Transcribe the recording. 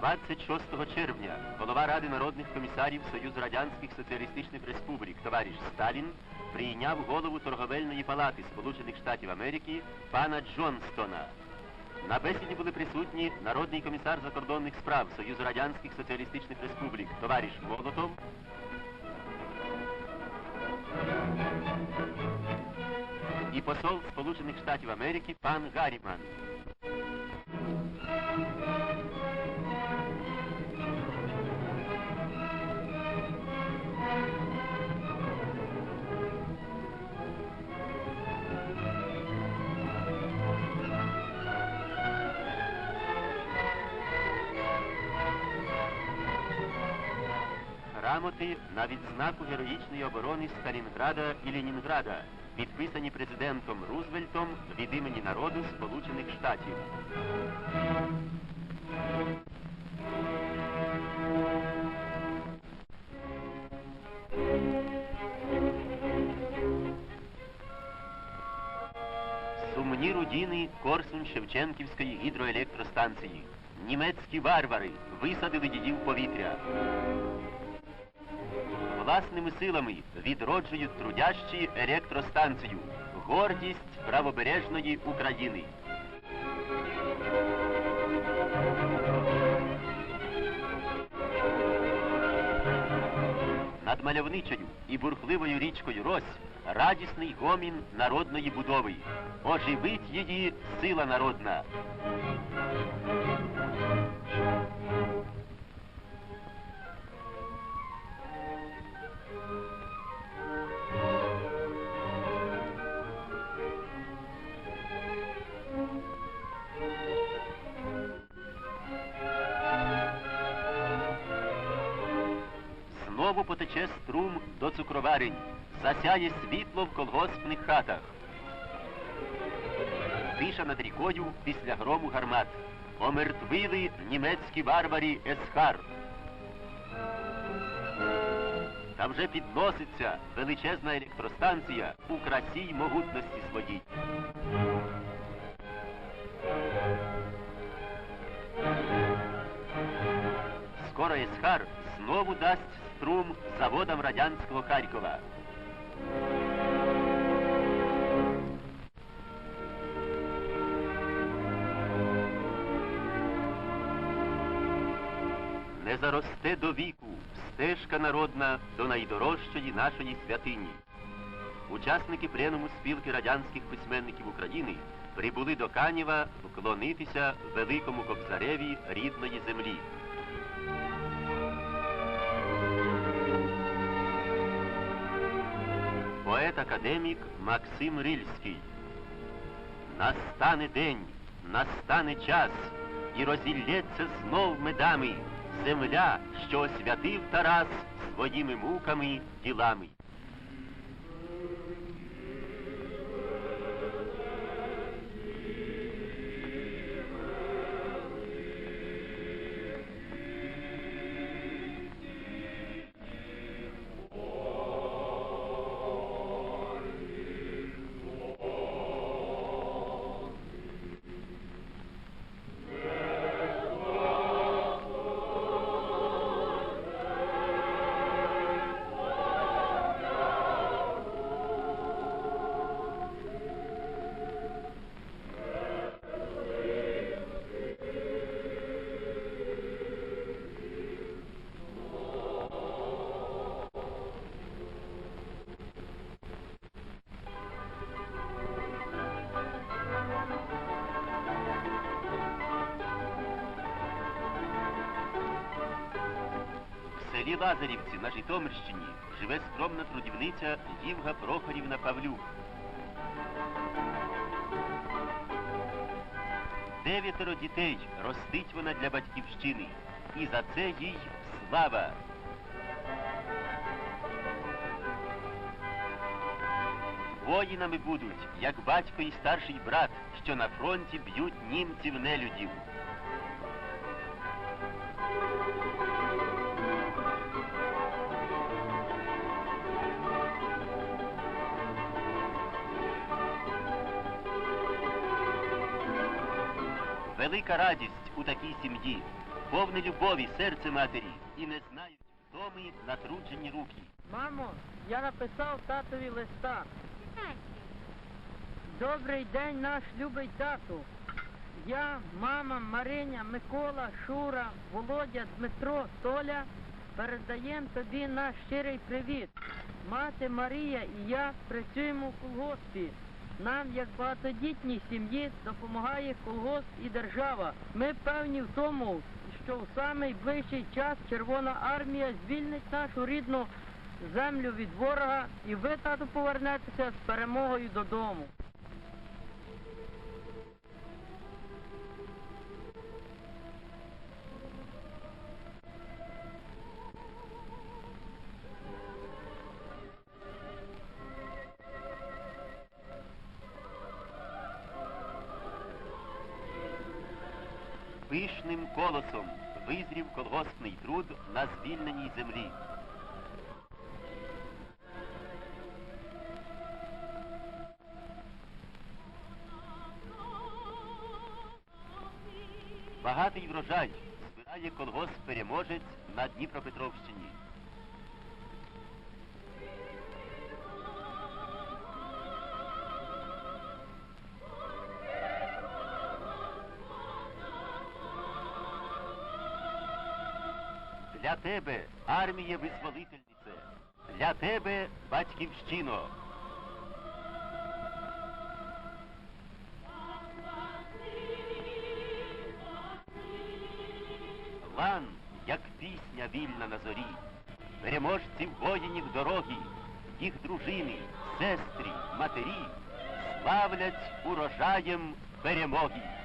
26 червня голова Ради народних комісарів Союзу Радянських Соціалістичних Республік товариш Сталін прийняв голову торговельної палати Сполучених Штатів Америки пана Джонстона. На бесіді були присутні народний комісар закордонних справ Союзу Радянських Соціалістичних Республік товариш Молотов, і посол Сполучених Штатів Америки пан Гарріман. Грамоти на відзнаку героїчної оборони Сталінграда і Ленінграда, підписані президентом Рузвельтом від імені народу Сполучених Штатів. Сумні рудіни Корсунь-Шевченківської гідроелектростанції. Німецькі варвари висадили її в повітря. Власними силами відроджують трудящі електростанцію. Гордість правобережної України. Над мальовничою і бурхливою річкою Рось радісний гомін народної будови. Оживить її сила народна. Знову потече струм до цукроварень, засяє світло в колгоспних хатах. Тиша над рікою після грому гармат. Омертвили німецькі варварі Есхар. Та вже підноситься величезна електростанція у красі й могутності своїй. Скоро Есхар знову дасть струм заводам радянського Харкова. Не заросте до віку стежка народна до найдорожчої нашої святині. Учасники пленуму спілки радянських письменників України прибули до Канєва вклонитися великому кобзареві рідної землі. Поет-академік Максим Рильський. Настане день, настане час, і розілється знов медами земля, що освятив Тарас своїми муками ділами. Селі Лазарівці на Житомирщині живе скромна трудівниця Євга Прохорівна Павлюк. Дев'ятеро дітей ростить вона для батьківщини, і за це їй слава. Воїнами будуть, як батько і старший брат, що на фронті б'ють німців нелюдів. Велика радість у такій сім'ї. повне любові серце матері і не знають втоми натруджені руки. Мамо, я написав татові листа. Добрий день, наш любий тату. Я, мама, Мариня, Микола, Шура, Володя, Дмитро, Толя передаємо тобі наш щирий привіт. Мати Марія і я працюємо в колгоспі. Нам, як багатодітній сім'ї, допомагає колгосп і держава. Ми певні в тому, що в самий ближчий час Червона армія звільнить нашу рідну землю від ворога, і ви, тату, повернетеся з перемогою додому. Пишним колосом визрів колгоспний труд на звільненій землі. Багатий врожай збирає колгосп переможець на Дніпропетровщині. Для тебе, армія визволительнице, для тебе, батьківщино. Лан, як пісня вільна на зорі, переможців воїнів дороги, їх дружини, сестри, матері, славлять урожаєм перемоги.